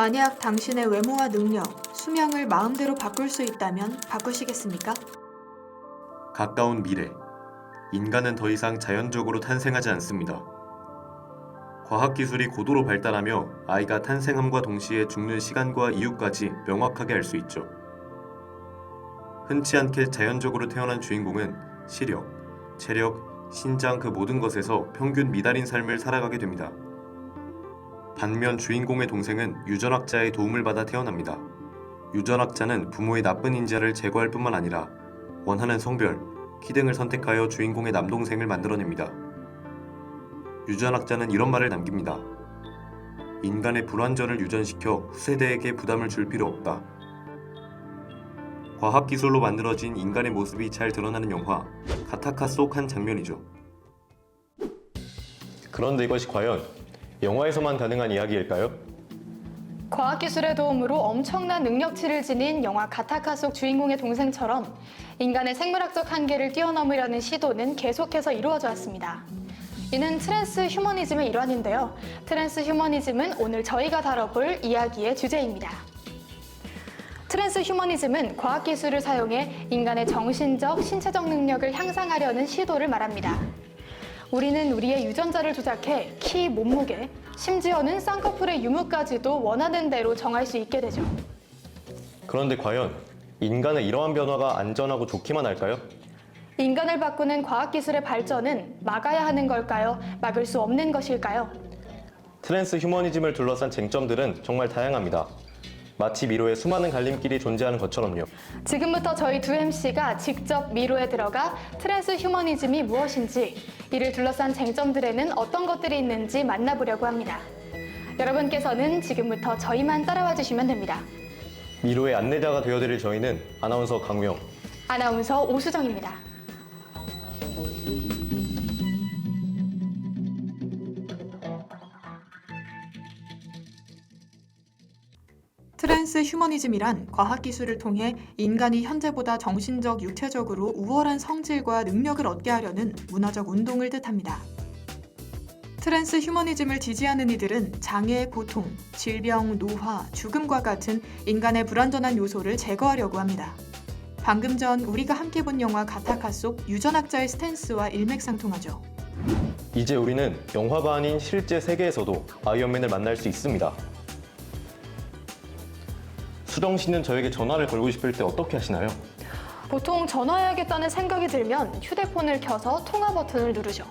만약 당신의 외모와 능력, 수명을 마음대로 바꿀 수 있다면 바꾸시겠습니까? 가까운 미래. 인간은 더 이상 자연적으로 탄생하지 않습니다. 과학 기술이 고도로 발달하며 아이가 탄생함과 동시에 죽는 시간과 이유까지 명확하게 알 수 있죠. 흔치 않게 자연적으로 태어난 주인공은 시력, 체력, 신장 그 모든 것에서 평균 미달인 삶을 살아가게 됩니다. 반면 주인공의 동생은 유전학자의 도움을 받아 태어납니다. 유전학자는 부모의 나쁜 인자를 제거할 뿐만 아니라 원하는 성별, 키 등을 선택하여 주인공의 남동생을 만들어냅니다. 유전학자는 이런 말을 남깁니다. 인간의 불완전을 유전시켜 후세대에게 부담을 줄 필요 없다. 과학 기술로 만들어진 인간의 모습이 잘 드러나는 영화 가타카 속 한 장면이죠. 그런데 이것이 과연 영화에서만 가능한 이야기일까요? 과학기술의 도움으로 엄청난 능력치를 지닌 영화 가타카 속 주인공의 동생처럼 인간의 생물학적 한계를 뛰어넘으려는 시도는 계속해서 이루어져 왔습니다. 이는 트랜스 휴머니즘의 일환인데요. 트랜스 휴머니즘은 오늘 저희가 다뤄볼 이야기의 주제입니다. 트랜스 휴머니즘은 과학기술을 사용해 인간의 정신적, 신체적 능력을 향상하려는 시도를 말합니다. 우리는 우리의 유전자를 조작해 키, 몸무게, 심지어는 쌍꺼풀의 유무까지도 원하는 대로 정할 수 있게 되죠. 그런데 과연 인간의 이러한 변화가 안전하고 좋기만 할까요? 인간을 바꾸는 과학기술의 발전은 막아야 하는 걸까요? 막을 수 없는 것일까요? 트랜스 휴머니즘을 둘러싼 쟁점들은 정말 다양합니다. 마치 미로에 수많은 갈림길이 존재하는 것처럼요. 지금부터 저희 두 MC가 직접 미로에 들어가 트랜스 휴머니즘이 무엇인지, 이를 둘러싼 쟁점들에는 어떤 것들이 있는지 만나보려고 합니다. 여러분께서는 지금부터 저희만 따라와 주시면 됩니다. 미로의 안내자가 되어드릴 저희는 아나운서 강우영, 아나운서 오수정입니다. 트랜스 휴머니즘이란 과학기술을 통해 인간이 현재보다 정신적, 육체적으로 우월한 성질과 능력을 얻게 하려는 문화적 운동을 뜻합니다. 트랜스 휴머니즘을 지지하는 이들은 장애, 고통, 질병, 노화, 죽음과 같은 인간의 불완전한 요소를 제거하려고 합니다. 방금 전 우리가 함께 본 영화 가타카 속 유전학자의 스탠스와 일맥상통하죠. 이제 우리는 영화가 아닌 실제 세계에서도 아이언맨을 만날 수 있습니다. 수정 씨는 저에게 전화를 걸고 싶을 때 어떻게 하시나요? 보통 전화해야겠다는 생각이 들면 휴대폰을 켜서 통화 버튼을 누르죠.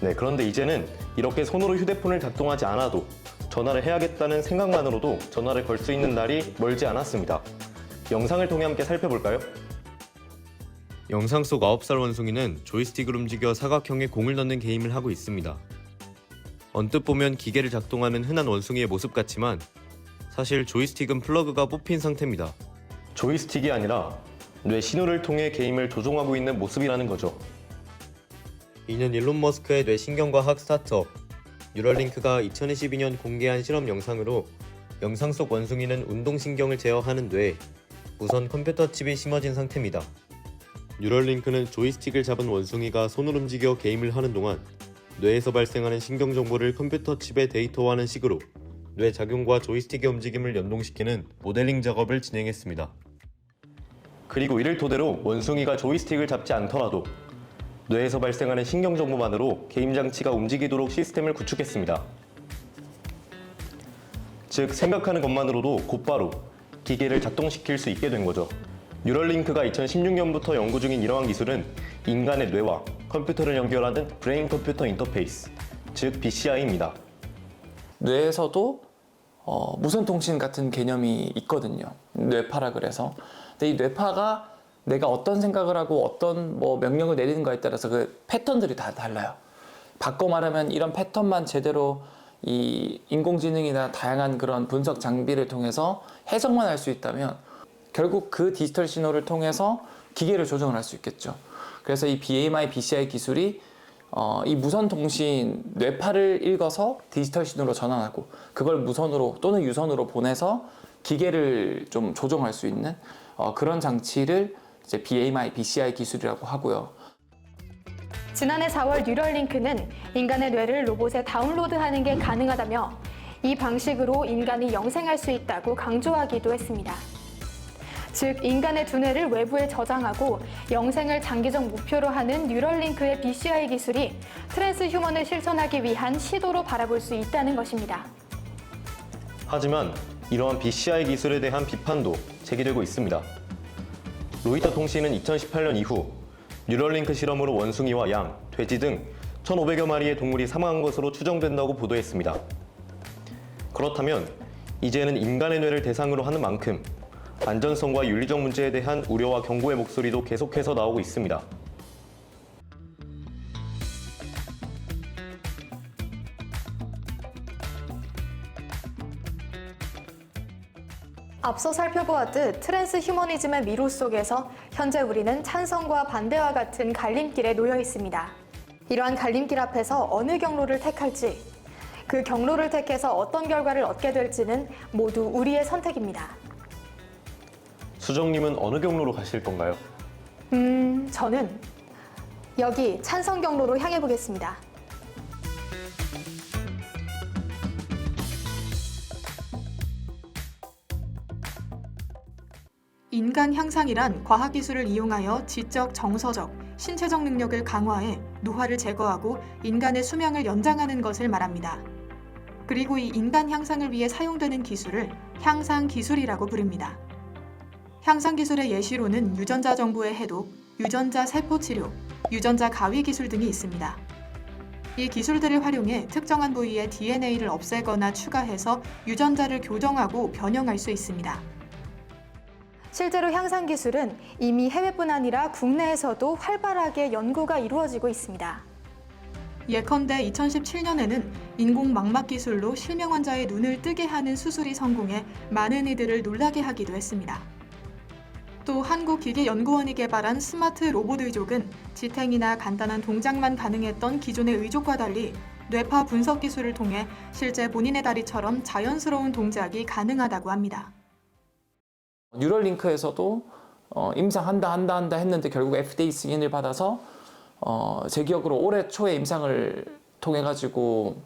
네, 그런데 이제는 이렇게 손으로 휴대폰을 작동하지 않아도 전화를 해야겠다는 생각만으로도 전화를 걸 수 있는 날이 멀지 않았습니다. 영상을 통해 함께 살펴볼까요? 영상 속 9살 원숭이는 조이스틱을 움직여 사각형의 공을 넣는 게임을 하고 있습니다. 언뜻 보면 기계를 작동하는 흔한 원숭이의 모습 같지만 사실 조이스틱은 플러그가 뽑힌 상태입니다. 조이스틱이 아니라 뇌 신호를 통해 게임을 조종하고 있는 모습이라는 거죠. 이는 일론 머스크의 뇌신경과학 스타트업 뉴럴링크가 2022년 공개한 실험 영상으로 영상 속 원숭이는 운동신경을 제어하는 뇌에 무선 컴퓨터 칩이 심어진 상태입니다. 뉴럴링크는 조이스틱을 잡은 원숭이가 손을 움직여 게임을 하는 동안 뇌에서 발생하는 신경 정보를 컴퓨터 칩에 데이터화하는 식으로 뇌 작용과 조이스틱의 움직임을 연동시키는 모델링 작업을 진행했습니다. 그리고 이를 토대로 원숭이가 조이스틱을 잡지 않더라도 뇌에서 발생하는 신경 정보만으로 게임 장치가 움직이도록 시스템을 구축했습니다. 즉 생각하는 것만으로도 곧바로 기계를 작동시킬 수 있게 된 거죠. 뉴럴링크가 2016년부터 연구 중인 이러한 기술은 인간의 뇌와 컴퓨터를 연결하는 브레인 컴퓨터 인터페이스, 즉 BCI입니다. 뇌에서도 어, 무선 통신 같은 개념이 있거든요. 뇌파라 그래서. 근데 이 뇌파가 내가 어떤 생각을 하고 어떤 뭐 명령을 내리는가에 따라서 그 패턴들이 다 달라요. 바꿔 말하면 이런 패턴만 제대로 이 인공지능이나 다양한 그런 분석 장비를 통해서 해석만 할 수 있다면 결국 그 디지털 신호를 통해서 기계를 조정을 할 수 있겠죠. 그래서 이 BMI, BCI 기술이 어, 이 무선 통신 뇌파를 읽어서 디지털 신호로 전환하고 그걸 무선으로 또는 유선으로 보내서 기계를 좀 조정할 수 있는 어, 그런 장치를 이제 BMI, BCI 기술이라고 하고요. 지난해 4월 뉴럴링크는 인간의 뇌를 로봇에 다운로드하는 게 가능하다며 이 방식으로 인간이 영생할 수 있다고 강조하기도 했습니다. 즉, 인간의 두뇌를 외부에 저장하고 영생을 장기적 목표로 하는 뉴럴링크의 BCI 기술이 트랜스 휴먼을 실천하기 위한 시도로 바라볼 수 있다는 것입니다. 하지만 이러한 BCI 기술에 대한 비판도 제기되고 있습니다. 로이터 통신은 2018년 이후 뉴럴링크 실험으로 원숭이와 양, 돼지 등 1,500여 마리의 동물이 사망한 것으로 추정된다고 보도했습니다. 그렇다면 이제는 인간의 뇌를 대상으로 하는 만큼 안전성과 윤리적 문제에 대한 우려와 경고의 목소리도 계속해서 나오고 있습니다. 앞서 살펴보았듯 트랜스 휴머니즘의 미로 속에서 현재 우리는 찬성과 반대와 같은 갈림길에 놓여 있습니다. 이러한 갈림길 앞에서 어느 경로를 택할지, 그 경로를 택해서 어떤 결과를 얻게 될지는 모두 우리의 선택입니다. 수정님은 어느 경로로 가실 건가요? 음, 저는 여기 찬성 경로로 향해 보겠습니다. 인간 향상이란 과학 기술을 이용하여 지적, 정서적, 신체적 능력을 강화해 노화를 제거하고 인간의 수명을 연장하는 것을 말합니다. 그리고 이 인간 향상을 위해 사용되는 기술을 향상 기술이라고 부릅니다. 향상 기술의 예시로는 유전자 정보의 해독, 유전자 세포 치료, 유전자 가위 기술 등이 있습니다. 이 기술들을 활용해 특정한 부위의 DNA를 없애거나 추가해서 유전자를 교정하고 변형할 수 있습니다. 실제로 향상 기술은 이미 해외뿐 아니라 국내에서도 활발하게 연구가 이루어지고 있습니다. 예컨대 2017년에는 인공 망막 기술로 실명 환자의 눈을 뜨게 하는 수술이 성공해 많은 이들을 놀라게 하기도 했습니다. 또 한국기계연구원이 개발한 스마트 로봇 의족은 지탱이나 간단한 동작만 가능했던 기존의 의족과 달리 뇌파 분석 기술을 통해 실제 본인의 다리처럼 자연스러운 동작이 가능하다고 합니다. 뉴럴링크에서도 어, 임상 한다 한다 한다 했는데 결국 FDA 승인을 받아서 어, 제 기억으로 올해 초에 임상을 통해 가지고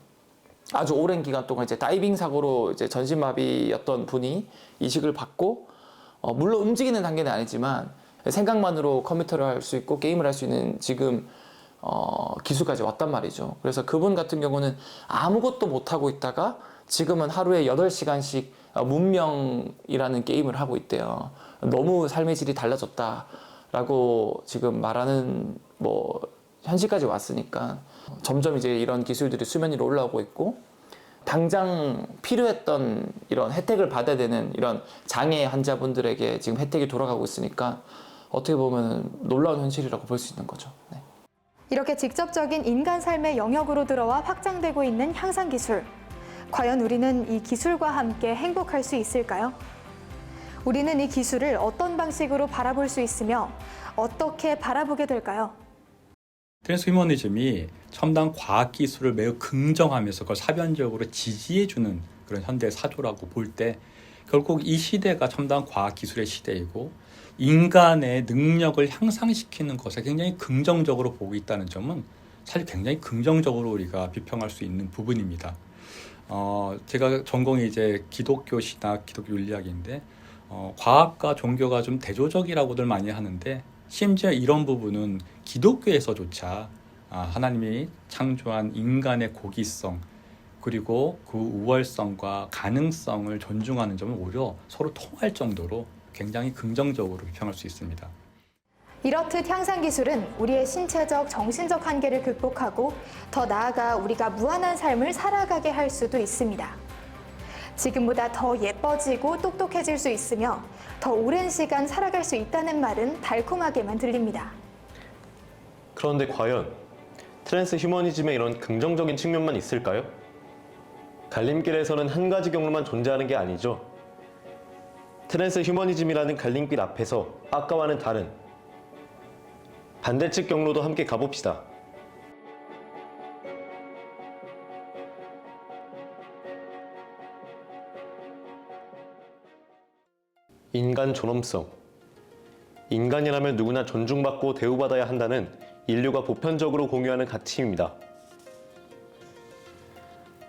아주 오랜 기간 동안 이제 다이빙 사고로 이제 전신마비였던 분이 이식을 받고 어, 물론 움직이는 단계는 아니지만 생각만으로 컴퓨터를 할 수 있고 게임을 할 수 있는 지금 어, 기술까지 왔단 말이죠. 그래서 그분 같은 경우는 아무것도 못 하고 있다가 지금은 하루에 8시간씩 문명이라는 게임을 하고 있대요. 너무 삶의 질이 달라졌다라고 지금 말하는 뭐 현실까지 왔으니까 점점 이제 이런 기술들이 수면 위로 올라오고 있고 당장 필요했던 이런 혜택을 받아야 되는 이런 장애 환자분들에게 지금 혜택이 돌아가고 있으니까 어떻게 보면 놀라운 현실이라고 볼 수 있는 거죠. 네. 이렇게 직접적인 인간 삶의 영역으로 들어와 확장되고 있는 향상 기술. 과연 우리는 이 기술과 함께 행복할 수 있을까요? 우리는 이 기술을 어떤 방식으로 바라볼 수 있으며 어떻게 바라보게 될까요? 트랜스 휴머니즘이 첨단 과학 기술을 매우 긍정하면서 그걸 사변적으로 지지해주는 그런 현대 사조라고 볼 때 결국 이 시대가 첨단 과학 기술의 시대이고 인간의 능력을 향상시키는 것에 굉장히 긍정적으로 보고 있다는 점은 사실 굉장히 긍정적으로 우리가 비평할 수 있는 부분입니다. 어, 제가 전공이 이제 기독교 신학, 기독교 윤리학인데 어, 과학과 종교가 좀 대조적이라고들 많이 하는데 심지어 이런 부분은 기독교에서조차 아, 하나님이 창조한 인간의 고기성 그리고 그 우월성과 가능성을 존중하는 점은 오히려 서로 통할 정도로 굉장히 긍정적으로 비평할 수 있습니다. 이렇듯 향상 기술은 우리의 신체적, 정신적 한계를 극복하고 더 나아가 우리가 무한한 삶을 살아가게 할 수도 있습니다. 지금보다 더 예뻐지고 똑똑해질 수 있으며 더 오랜 시간 살아갈 수 있다는 말은 달콤하게만 들립니다. 그런데 과연 트랜스 휴머니즘에 이런 긍정적인 측면만 있을까요? 갈림길에서는 한 가지 경로만 존재하는 게 아니죠. 트랜스 휴머니즘이라는 갈림길 앞에서 아까와는 다른 반대측 경로도 함께 가봅시다. 인간 존엄성. 인간이라면 누구나 존중받고 대우받아야 한다는 인류가 보편적으로 공유하는 가치입니다.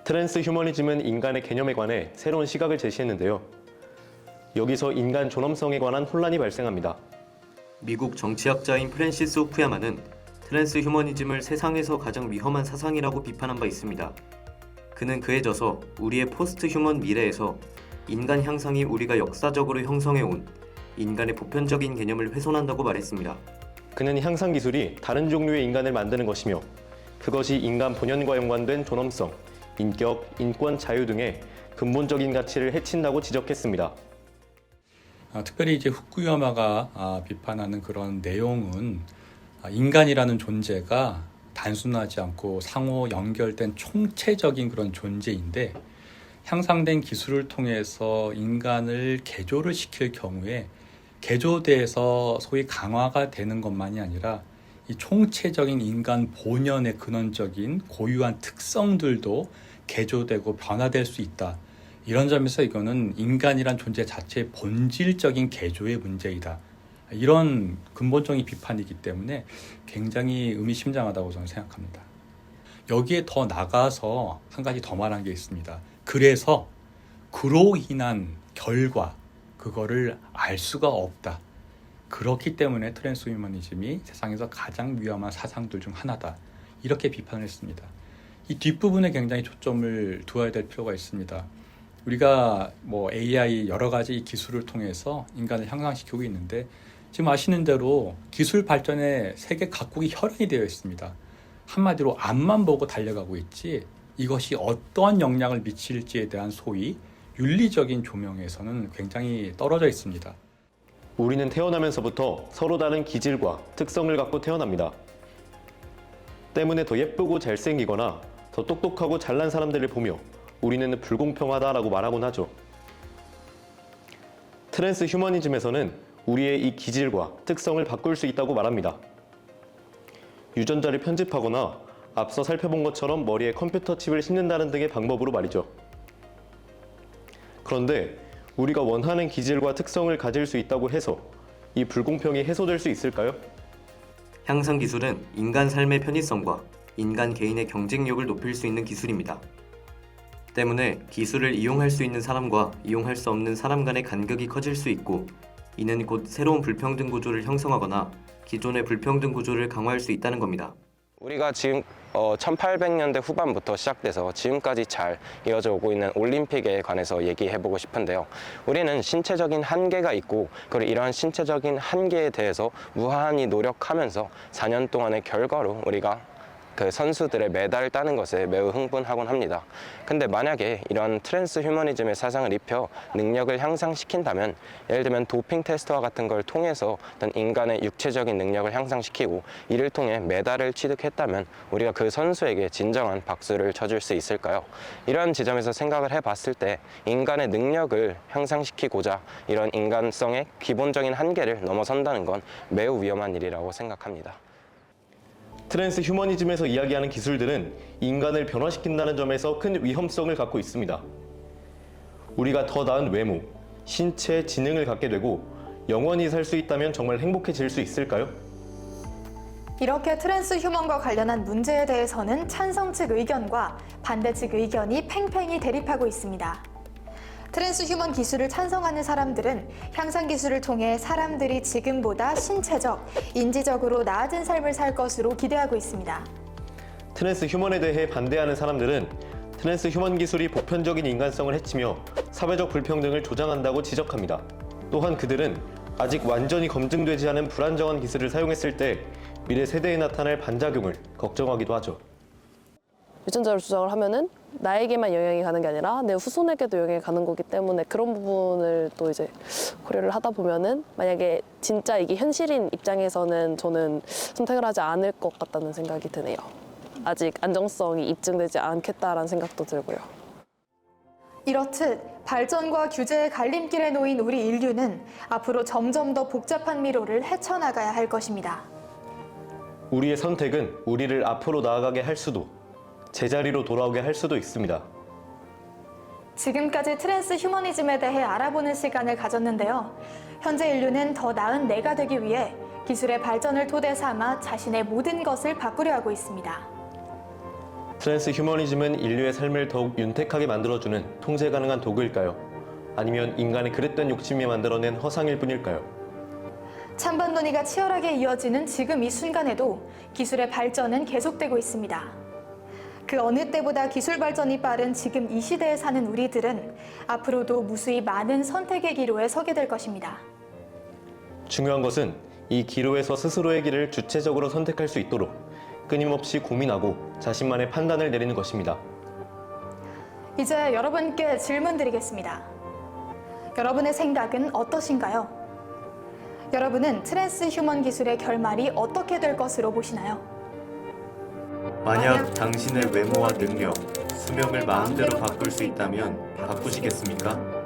트랜스 휴머니즘은 인간의 개념에 관해 새로운 시각을 제시했는데요. 여기서 인간 존엄성에 관한 혼란이 발생합니다. 미국 정치학자인 프랜시스 후쿠야마는 트랜스 휴머니즘을 세상에서 가장 위험한 사상이라고 비판한 바 있습니다. 그는 그에 져서 우리의 포스트 휴먼 미래에서 인간 향상이 우리가 역사적으로 형성해온 인간의 보편적인 개념을 훼손한다고 말했습니다. 그는 향상 기술이 다른 종류의 인간을 만드는 것이며 그것이 인간 본연과 연관된 존엄성, 인격, 인권, 자유 등의 근본적인 가치를 해친다고 지적했습니다. 아, 특별히 이제 후쿠야마가 아, 비판하는 그런 내용은 아, 인간이라는 존재가 단순하지 않고 상호 연결된 총체적인 그런 존재인데 향상된 기술을 통해서 인간을 개조를 시킬 경우에 개조돼서 소위 강화가 되는 것만이 아니라 이 총체적인 인간 본연의 근원적인 고유한 특성들도 개조되고 변화될 수 있다. 이런 점에서 이거는 인간이란 존재 자체의 본질적인 개조의 문제이다. 이런 근본적인 비판이기 때문에 굉장히 의미심장하다고 저는 생각합니다. 여기에 더 나가서 한 가지 더 말한 게 있습니다. 그래서 그로 인한 결과 그거를 알 수가 없다. 그렇기 때문에 트랜스휴머니즘이 세상에서 가장 위험한 사상들 중 하나다. 이렇게 비판을 했습니다. 이 뒷부분에 굉장히 초점을 두어야 될 필요가 있습니다. 우리가 뭐 AI 여러 가지 기술을 통해서 인간을 향상시키고 있는데 지금 아시는 대로 기술 발전에 세계 각국이 혈연이 되어 있습니다. 한마디로 앞만 보고 달려가고 있지 이것이 어떠한 영향을 미칠지에 대한 소위 윤리적인 조명에서는 굉장히 떨어져 있습니다. 우리는 태어나면서부터 서로 다른 기질과 특성을 갖고 태어납니다. 때문에 더 예쁘고 잘생기거나 더 똑똑하고 잘난 사람들을 보며 우리는 불공평하다라고 말하곤 하죠. 트랜스 휴머니즘에서는 우리의 이 기질과 특성을 바꿀 수 있다고 말합니다. 유전자를 편집하거나 앞서 살펴본 것처럼 머리에 컴퓨터 칩을 심는다는 등의 방법으로 말이죠. 그런데 우리가 원하는 기질과 특성을 가질 수 있다고 해서 이 불공평이 해소될 수 있을까요? 향상 기술은 인간 삶의 편의성과 인간 개인의 경쟁력을 높일 수 있는 기술입니다. 때문에 기술을 이용할 수 있는 사람과 이용할 수 없는 사람 간의 간극이 커질 수 있고 이는 곧 새로운 불평등 구조를 형성하거나 기존의 불평등 구조를 강화할 수 있다는 겁니다. 우리가 지금 어, 1800년대 후반부터 시작돼서 지금까지 잘 이어져 오고 있는 올림픽에 관해서 얘기해 보고 싶은데요. 우리는 신체적인 한계가 있고 그리고 이러한 신체적인 한계에 대해서 무한히 노력하면서 4년 동안의 결과로 우리가 그 선수들의 메달을 따는 것에 매우 흥분하곤 합니다. 근데 만약에 이런 트랜스 휴머니즘의 사상을 입혀 능력을 향상시킨다면 예를 들면 도핑 테스트와 같은 걸 통해서 어떤 인간의 육체적인 능력을 향상시키고 이를 통해 메달을 취득했다면 우리가 그 선수에게 진정한 박수를 쳐줄 수 있을까요? 이런 지점에서 생각을 해봤을 때 인간의 능력을 향상시키고자 이런 인간성의 기본적인 한계를 넘어선다는 건 매우 위험한 일이라고 생각합니다. 트랜스 휴머니즘에서 이야기하는 기술들은 인간을 변화시킨다는 점에서 큰 위험성을 갖고 있습니다. 우리가 더 나은 외모, 신체, 지능을 갖게 되고 영원히 살 수 있다면 정말 행복해질 수 있을까요? 이렇게 트랜스 휴먼과 관련한 문제에 대해서는 찬성 측 의견과 반대 측 의견이 팽팽히 대립하고 있습니다. 트랜스 휴먼 기술을 찬성하는 사람들은 향상 기술을 통해 사람들이 지금보다 신체적, 인지적으로 나아진 삶을 살 것으로 기대하고 있습니다. 트랜스 휴먼에 대해 반대하는 사람들은 트랜스 휴먼 기술이 보편적인 인간성을 해치며 사회적 불평등을 조장한다고 지적합니다. 또한 그들은 아직 완전히 검증되지 않은 불안정한 기술을 사용했을 때 미래 세대에 나타날 반작용을 걱정하기도 하죠. 유전자를 조작을 하면은 나에게만 영향이 가는 게 아니라 내 후손에게도 영향이 가는 거기 때문에 그런 부분을 또 이제 고려를 하다 보면은 만약에 진짜 이게 현실인 입장에서는 저는 선택을 하지 않을 것 같다는 생각이 드네요. 아직 안정성이 입증되지 않겠다라는 생각도 들고요. 이렇듯 발전과 규제의 갈림길에 놓인 우리 인류는 앞으로 점점 더 복잡한 미로를 헤쳐나가야 할 것입니다. 우리의 선택은 우리를 앞으로 나아가게 할 수도 제자리로 돌아오게 할 수도 있습니다. 지금까지 트랜스 휴머니즘에 대해 알아보는 시간을 가졌는데요. 현재 인류는 더 나은 내가 되기 위해 기술의 발전을 토대 삼아 자신의 모든 것을 바꾸려 하고 있습니다. 트랜스 휴머니즘은 인류의 삶을 더욱 윤택하게 만들어주는 통제 가능한 도구일까요? 아니면 인간의 그릇된 욕심이 만들어낸 허상일 뿐일까요? 찬반 논의가 치열하게 이어지는 지금 이 순간에도 기술의 발전은 계속되고 있습니다. 그 어느 때보다 기술 발전이 빠른 지금 이 시대에 사는 우리들은 앞으로도 무수히 많은 선택의 기로에 서게 될 것입니다. 중요한 것은 이 기로에서 스스로의 길을 주체적으로 선택할 수 있도록 끊임없이 고민하고 자신만의 판단을 내리는 것입니다. 이제 여러분께 질문 드리겠습니다. 여러분의 생각은 어떠신가요? 여러분은 트랜스 휴먼 기술의 결말이 어떻게 될 것으로 보시나요? 만약 당신의 외모와 능력, 수명을 마음대로 바꿀 수 있다면 바꾸시겠습니까?